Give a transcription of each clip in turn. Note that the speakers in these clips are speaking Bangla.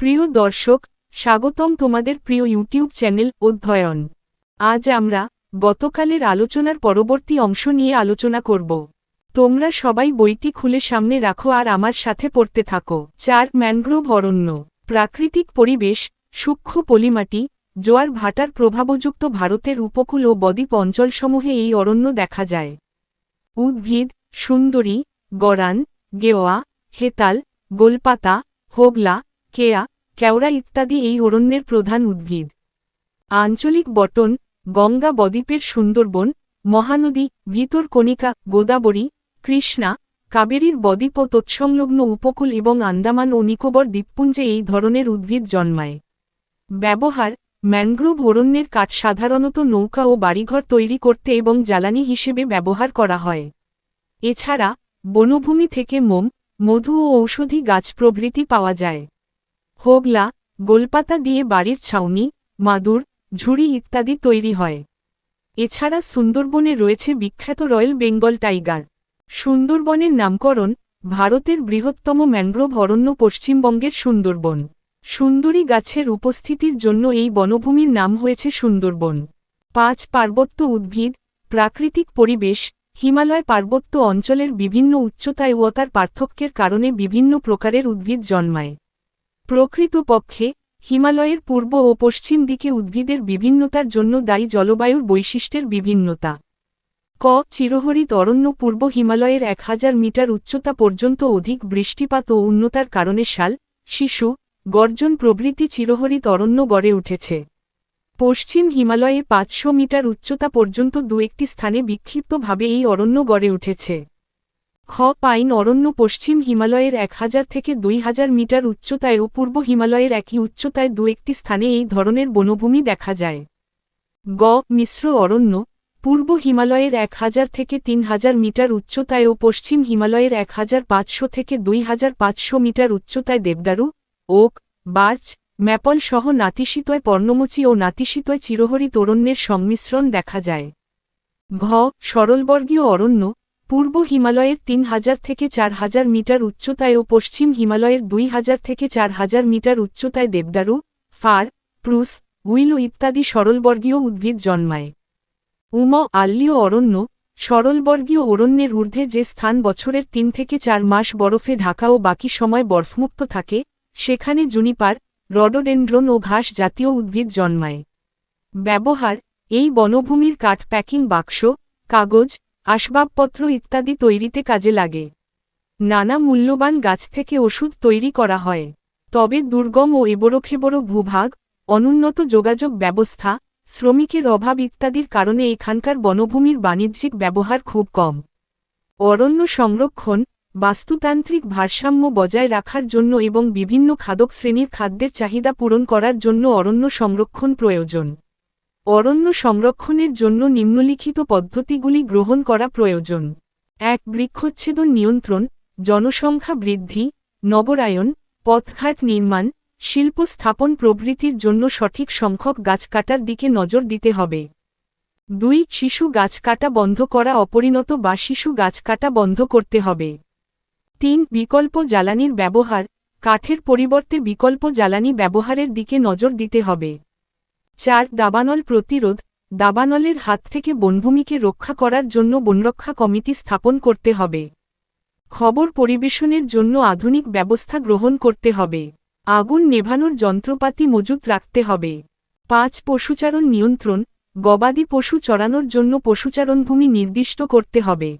প্রিয় দর্শক, স্বাগতম তোমাদের প্রিয় ইউটিউব চ্যানেল অধ্যয়ন। আজ আমরা গতকালের আলোচনার পরবর্তী অংশ নিয়ে আলোচনা করব। তোমরা সবাই বইটি খুলে সামনে রাখো আর আমার সাথে পড়তে থাকো। চার ম্যানগ্রোভ অরণ্য, প্রাকৃতিক পরিবেশ, সূক্ষ্ম পলিমাটি, জোয়ার ভাটার প্রভাবযুক্ত ভারতের উপকূল ও বদ্বীপ অঞ্চলসমূহে এই অরণ্য দেখা যায়। উদ্ভিদ, সুন্দরী, গরান, গেওয়া, হেতাল, গোলপাতা, হোগলা, কেয়া কেওড়া ইত্যাদি এই অরণ্যের প্রধান উদ্ভিদ। আঞ্চলিক বটন, গঙ্গা বদ্বীপের সুন্দরবন, মহানদী ভিতরকণিকা গোদাবরী, কৃষ্ণা, কাবেরীর বদ্বীপ ও তৎসংলগ্ন উপকূল এবং আন্দামান ও নিকোবর দ্বীপপুঞ্জে এই ধরনের উদ্ভিদ জন্মায়। ব্যবহার, ম্যানগ্রোভ অরণ্যের কাঠ সাধারণত নৌকা ও বাড়িঘর তৈরি করতে এবং জ্বালানি হিসেবে ব্যবহার করা হয়। এছাড়া, বনভূমি থেকে মোম, মধু ও ঔষধি গাছ প্রভৃতি পাওয়া যায়। হোগলা, গোলপাতা দিয়ে বাড়ির ছাউনি, মাদুর, ঝুড়ি ইত্যাদি তৈরি হয়। এছাড়া সুন্দরবনে রয়েছে বিখ্যাত রয়্যাল বেঙ্গল টাইগার। সুন্দরবনের নামকরণ ভারতের বৃহত্তম ম্যানগ্রোভ অরণ্য পশ্চিমবঙ্গের সুন্দরবন। সুন্দরী গাছের উপস্থিতির জন্য এই বনভূমির নাম হয়েছে সুন্দরবন। পাঁচ পার্বত্য উদ্ভিদ, প্রাকৃতিক পরিবেশ, হিমালয় পার্বত্য অঞ্চলের বিভিন্ন উচ্চতায় ও তার পার্থক্যের কারণে বিভিন্ন প্রকারের উদ্ভিদ জন্মায়। প্রকৃতপক্ষে, হিমালয়ের পূর্ব ও পশ্চিম দিকে উদ্ভিদের বিভিন্নতার জন্য দায়ী জলবায়ুর বৈশিষ্ট্যের বিভিন্নতা। ক. চিরহরিত অরণ্য পূর্ব হিমালয়ের এক হাজার মিটার উচ্চতা পর্যন্ত অধিক বৃষ্টিপাত ও উন্নতার কারণে শাল, শিশু, গর্জন প্রভৃতি চিরহরিত অরণ্য গড়ে উঠেছে। পশ্চিম হিমালয়ে পাঁচশো মিটার উচ্চতা পর্যন্ত দু একটি স্থানে বিক্ষিপ্তভাবে এই অরণ্য গড়ে উঠেছে। খ পাইন অরণ্য পশ্চিম হিমালয়ের এক হাজার থেকে দুই হাজার মিটার উচ্চতায় ও পূর্ব হিমালয়ের একই উচ্চতায় দু একটি স্থানে এই ধরনের বনভূমি দেখা যায়। গ, মিশ্র অরণ্য, পূর্ব হিমালয়ের এক হাজার থেকে তিন হাজার মিটার উচ্চতায় ও পশ্চিম হিমালয়ের এক হাজার পাঁচশো থেকে দুই হাজার পাঁচশো মিটার উচ্চতায় দেবদারু, ওক, বার্চ, ম্যাপল সহ নাতিশীতয় পর্ণমোচী ও নাতিশীতয় চিরহরি তরণ্যের সংমিশ্রণ দেখা যায়। ঘ, সরলবর্গীয় অরণ্য পূর্ব হিমালয়ের তিন হাজার থেকে চার হাজার মিটার উচ্চতায় ও পশ্চিম হিমালয়ের দুই হাজার থেকে চার হাজার মিটার উচ্চতায় দেবদারু, ফার, প্রুস, উইলো ইত্যাদি সরলবর্গীয় উদ্ভিদ জন্মায়। উম আল্লীয় অরণ্য, সরলবর্গীয় অরণ্যের ঊর্ধ্বে যে স্থান বছরের তিন থেকে চার মাস বরফে ঢাকা ও বাকি সময় বরফমুক্ত থাকে, সেখানে জুনিপার, রডোডেন্ড্রন ও ঘাস জাতীয় উদ্ভিদ জন্মায়। ব্যবহার, এই বনভূমির কাঠ প্যাকিং বাক্স, কাগজ আসবাবপত্র ইত্যাদি তৈরিতে কাজে লাগে। নানা মূল্যবান গাছ থেকে ওষুধ তৈরি করা হয়। তবে দুর্গম ও এবড়োখেবড়ো ভূভাগ, অনুন্নত যোগাযোগ ব্যবস্থা, শ্রমিকের অভাব ইত্যাদির কারণে এখানকার বনভূমির বাণিজ্যিক ব্যবহার খুব কম। অরণ্য সংরক্ষণ, বাস্তুতান্ত্রিক ভারসাম্য বজায় রাখার জন্য এবং বিভিন্ন খাদক শ্রেণির খাদ্যের চাহিদা পূরণ করার জন্য অরণ্য সংরক্ষণ প্রয়োজন। অরণ্য সংরক্ষণের জন্য নিম্নলিখিত পদ্ধতিগুলি গ্রহণ করা প্রয়োজন। এক, বৃক্ষচ্ছেদন নিয়ন্ত্রণ, জনসংখ্যা বৃদ্ধি নবরায়ন পথঘাট নির্মাণ, শিল্প স্থাপন প্রভৃতির জন্য সঠিক সংখ্যক গাছ কাটার দিকে নজর দিতে হবে। দুই, শিশু গাছ কাটা বন্ধ করা অপরিণত বা শিশু গাছ কাটা বন্ধ করতে হবে। তিন, বিকল্প জ্বালানির ব্যবহার, কাঠের পরিবর্তে বিকল্প জ্বালানি ব্যবহারের দিকে নজর দিতে হবে। চার, দাবানল প্রতিরোধ, দাবানলের হাত থেকে বনভূমিকে রক্ষা করার জন্য বনরক্ষা কমিটি স্থাপন করতে হবে। খবর পরিবেশনের জন্য আধুনিক ব্যবস্থা গ্রহণ করতে হবে। আগুন নেভানোর যন্ত্রপাতি মজুত রাখতে হবে। পাঁচ, পশুচারণ নিয়ন্ত্রণ, গবাদি পশু চড়ানোর জন্য পশুচারণভূমি নির্দিষ্ট করতে হবে।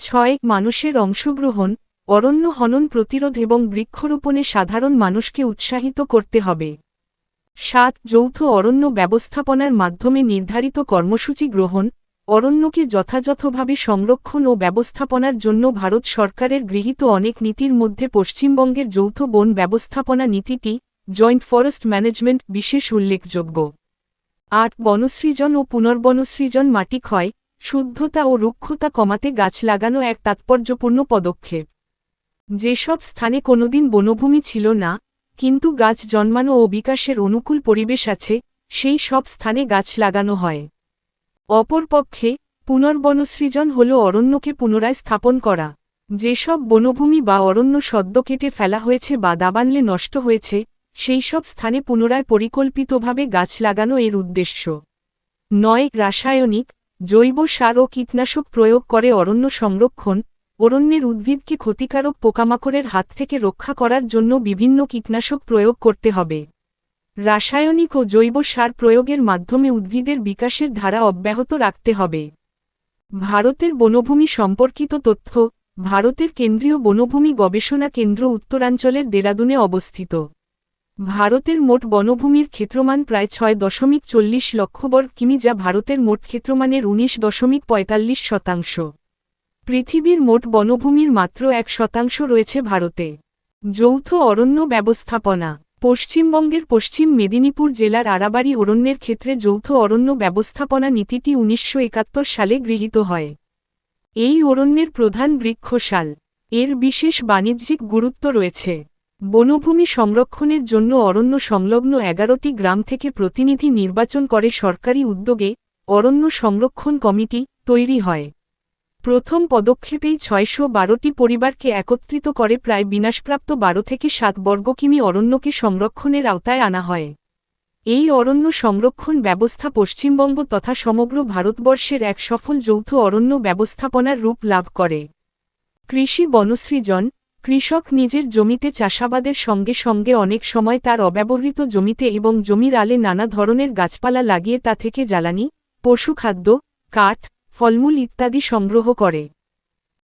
ছয়, মানুষের অংশগ্রহণ, অরণ্য হনন প্রতিরোধ এবং বৃক্ষরোপণে সাধারণ মানুষকে উৎসাহিত করতে হবে। সাত, যৌথ অরণ্য ব্যবস্থাপনার মাধ্যমে নির্ধারিত কর্মসূচি গ্রহণ, অরণ্যকে যথাযথভাবে সংরক্ষণ ও ব্যবস্থাপনার জন্য ভারত সরকারের গৃহীত অনেক নীতির মধ্যে পশ্চিমবঙ্গের যৌথ বন ব্যবস্থাপনা নীতিটি জয়েন্ট ফরেস্ট ম্যানেজমেন্ট বিশেষ উল্লেখযোগ্য। আট, বনসৃজন ও পুনর্বনসৃজন মাটি ক্ষয়, শুদ্ধতা ও রুক্ষতা কমাতে গাছ লাগানো এক তাৎপর্যপূর্ণ পদক্ষেপ। যেসব স্থানে কোনোদিন বনভূমি ছিল না কিন্তু গাছ জন্মানো ও বিকাশের অনুকূল পরিবেশ আছে, সেই সব স্থানে গাছ লাগানো হয়। অপরপক্ষে, পুনর্বনসৃজন হল অরণ্যকে পুনরায় স্থাপন করা। যেসব বনভূমি বা অরণ্য সদ্য কেটে ফেলা হয়েছে বা দাবানলে নষ্ট হয়েছে, সেই সব স্থানে পুনরায় পরিকল্পিতভাবে গাছ লাগানো এর উদ্দেশ্য। নয়, রাসায়নিক, জৈব সার ও কীটনাশক প্রয়োগ করে অরণ্য সংরক্ষণ অরণ্যের উদ্ভিদকে ক্ষতিকারক পোকামাকড়ের হাত থেকে রক্ষা করার জন্য বিভিন্ন কীটনাশক প্রয়োগ করতে হবে? রাসায়নিক ও জৈব সার প্রয়োগের মাধ্যমে উদ্ভিদের বিকাশের ধারা অব্যাহত রাখতে হবে। ভারতের বনভূমি সম্পর্কিত তথ্য, ভারতের কেন্দ্রীয় বনভূমি গবেষণা কেন্দ্র উত্তরাঞ্চলের দেরাদুনে অবস্থিত। ভারতের মোট বনভূমির ক্ষেত্রমান প্রায় ছয় দশমিক চল্লিশ লক্ষ বর্গ কিমি যা ভারতের মোট ক্ষেত্রমানের উনিশ দশমিক পঁয়তাল্লিশ শতাংশ। পৃথিবীর মোট বনভূমির মাত্র এক শতাংশ রয়েছে ভারতে। যৌথ অরণ্য ব্যবস্থাপনা, পশ্চিমবঙ্গের পশ্চিম মেদিনীপুর জেলার আরাবাড়ি অরণ্যের ক্ষেত্রে যৌথ অরণ্য ব্যবস্থাপনা নীতিটি উনিশশো একাত্তর সালে গৃহীত হয়। এই অরণ্যের প্রধান বৃক্ষ শাল এর বিশেষ বাণিজ্যিক গুরুত্ব রয়েছে। বনভূমি সংরক্ষণের জন্য অরণ্য সংলগ্ন এগারোটি গ্রাম থেকে প্রতিনিধি নির্বাচন করে সরকারি উদ্যোগে অরণ্য সংরক্ষণ কমিটি তৈরি হয়। প্রথম পদক্ষেপেই ছয়শো বারোটি পরিবারকে একত্রিত করে প্রায় বিনাশপ্রাপ্ত বারো থেকে সাত বর্গ কিমি অরণ্যকে সংরক্ষণের আওতায় আনা হয়। এই অরণ্য সংরক্ষণ ব্যবস্থা পশ্চিমবঙ্গ তথা সমগ্র ভারতবর্ষের এক সফল যৌথ অরণ্য ব্যবস্থাপনার রূপ লাভ করে। কৃষি বনসৃজন, কৃষক নিজের জমিতে চাষাবাদের সঙ্গে সঙ্গে অনেক সময় তার অব্যবহৃত জমিতে এবং জমির আলে নানা ধরনের গাছপালা লাগিয়ে তা থেকে জ্বালানি, পশুখাদ্য, কাঠ ফলমূল ইত্যাদি সংগ্রহ করে।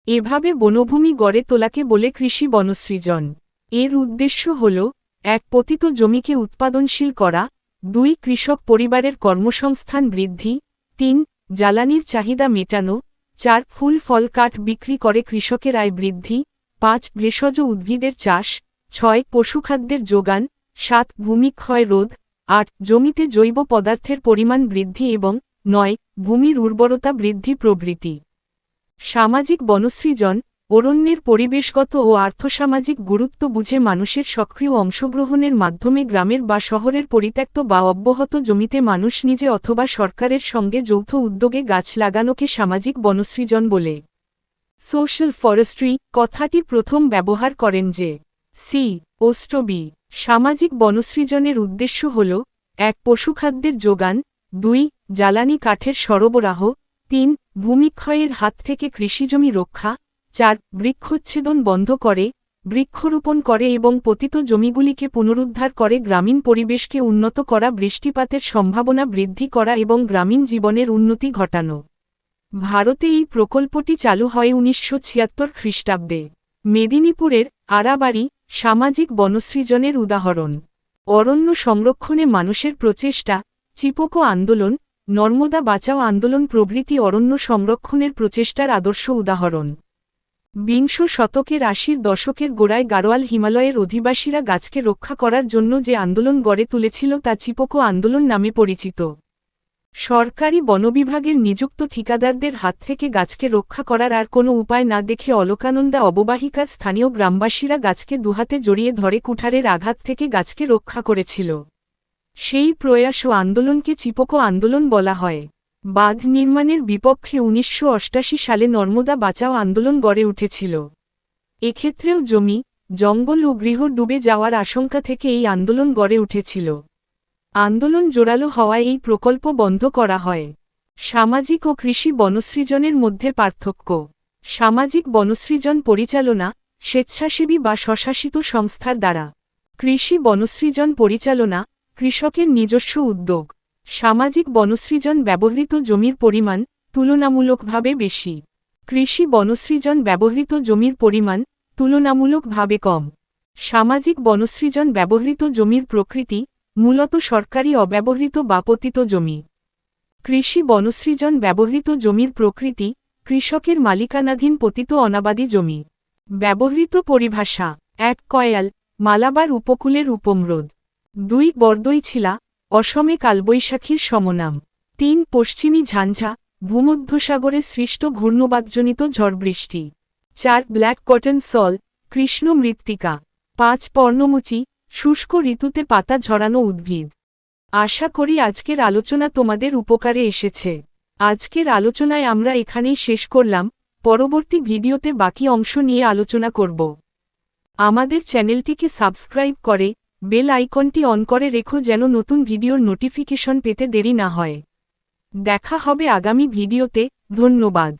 এভাবে বনভূমি গড়ে তোলাকে বলে কৃষি বনসৃজন। এর উদ্দেশ্য হল, এক পতিত জমিকে উৎপাদনশীল করা, দুই কৃষক পরিবারের কর্মসংস্থান বৃদ্ধি, তিন, জ্বালানির চাহিদা মেটানো, চার, ফুল, ফল, কাঠ বিক্রি করে কৃষকের আয় বৃদ্ধি, পাঁচ, ভেষজ উদ্ভিদের চাষ, ছয়, পশুখাদ্যের যোগান, সাত ভূমিক্ষয় রোধ, আট, জমিতে জৈব পদার্থের পরিমাণ বৃদ্ধি এবং নয়, ভূমির উর্বরতা বৃদ্ধি প্রভৃতি। সামাজিক বনসৃজন, অরণ্যের পরিবেশগত ও আর্থসামাজিক গুরুত্ব বুঝে মানুষের সক্রিয় অংশগ্রহণের মাধ্যমে গ্রামের বা শহরের পরিত্যক্ত বা অব্যাহত জমিতে মানুষ নিজে অথবা সরকারের সঙ্গে যৌথ উদ্যোগে গাছ লাগানোকে সামাজিক বনসৃজন বলে। সোশ্যাল ফরেস্ট্রি কথাটি প্রথম ব্যবহার করেন যে সি ওস্টবি সামাজিক বনসৃজনের উদ্দেশ্য হল, এক পশুখাদ্যের যোগান দুই, জ্বালানি কাঠের সরবরাহ। তিন ভূমিক্ষয়ের হাত থেকে কৃষিজমি রক্ষা। চার, বৃক্ষচ্ছেদন বন্ধ করে, বৃক্ষরোপণ করে এবং পতিত জমিগুলিকে পুনরুদ্ধার করে গ্রামীণ পরিবেশকে উন্নত করা, বৃষ্টিপাতের সম্ভাবনা বৃদ্ধি করা এবং গ্রামীণ জীবনের উন্নতি ঘটানো। ভারতে এই প্রকল্পটি চালু হয় উনিশশো ছিয়াত্তর খ্রিস্টাব্দে। মেদিনীপুরের আরাবাড়ি সামাজিক বনসৃজনের উদাহরণ। অরণ্য সংরক্ষণে মানুষের প্রচেষ্টা চিপকো আন্দোলন, নর্মদা বাঁচাও আন্দোলন প্রভৃতি অরণ্য সংরক্ষণের প্রচেষ্টার আদর্শ উদাহরণ। বিংশ শতকের আশির দশকের গোড়ায় গাড়োয়াল হিমালয়ের অধিবাসীরা গাছকে রক্ষা করার জন্য যে আন্দোলন গড়ে তুলেছিল তা চিপকো আন্দোলন নামে পরিচিত। সরকারি বনবিভাগের নিযুক্ত ঠিকাদারদের হাত থেকে গাছকে রক্ষা করার আর কোনো উপায় না দেখে অলকানন্দা অববাহিকার স্থানীয় গ্রামবাসীরা গাছকে দুহাতে জড়িয়ে ধরে কুঠারের আঘাত থেকে গাছকে রক্ষা করেছিল। সেই প্রয়াস ও আন্দোলনকে চিপকো আন্দোলন বলা হয়। বাঁধ নির্মাণের বিপক্ষে উনিশশো সালে নর্মদা বাঁচাও আন্দোলন গড়ে উঠেছিল। এক্ষেত্রেও জমি, জঙ্গল ও গৃহ ডুবে যাওয়ার আশঙ্কা থেকে এই আন্দোলন গড়ে উঠেছিল। আন্দোলন জোরালো হওয়ায় এই প্রকল্প বন্ধ করা হয়। সামাজিক ও কৃষি বনসৃজনের মধ্যে পার্থক্য। সামাজিক বনসৃজন পরিচালনা, স্বেচ্ছাসেবী বা স্বশাসিত সংস্থার দ্বারা। কৃষি বনসৃজন পরিচালনা কৃষকের নিজস্ব উদ্যোগ। সামাজিক বনসৃজন ব্যবহৃত জমির পরিমাণ তুলনামূলকভাবে বেশি। কৃষি বনসৃজন ব্যবহৃত জমির পরিমাণ তুলনামূলকভাবে কম। সামাজিক বনসৃজন ব্যবহৃত জমির প্রকৃতি মূলত সরকারি অব্যবহৃত বা পতিত জমি। কৃষি বনসৃজন ব্যবহৃত জমির প্রকৃতি কৃষকের মালিকানাধীন পতিত অনাবাদী জমি। ব্যবহৃত পরিভাষা, এক কয়াল, মালাবার উপকূলের উপমরোধ দুই বরদইছিলা অসমে কালবৈশাখীর সমনাম। তিন পশ্চিমী ঝাঞ্ঝা, ভূমধ্যসাগরে সৃষ্ট ঘূর্ণবাদজনিত ঝড়বৃষ্টি। চার ব্ল্যাক কটন সল, কৃষ্ণ মৃত্তিকা। পাঁচ পর্ণমুচি, শুষ্ক ঋতুতে পাতা ঝরানো উদ্ভিদ। আশা করি আজকের আলোচনা তোমাদের উপকারে এসেছে। আজকের আলোচনায় আমরা এখানেই শেষ করলাম, পরবর্তী ভিডিওতে বাকি অংশ নিয়ে আলোচনা করব। আমাদের চ্যানেলটিকে সাবস্ক্রাইব করে বেল আইকনটি অন করে রেখো যেন নতুন ভিডিওর নোটিফিকেশন পেতে দেরি না হয়। দেখা হবে আগামী ভিডিওতে। ধন্যবাদ।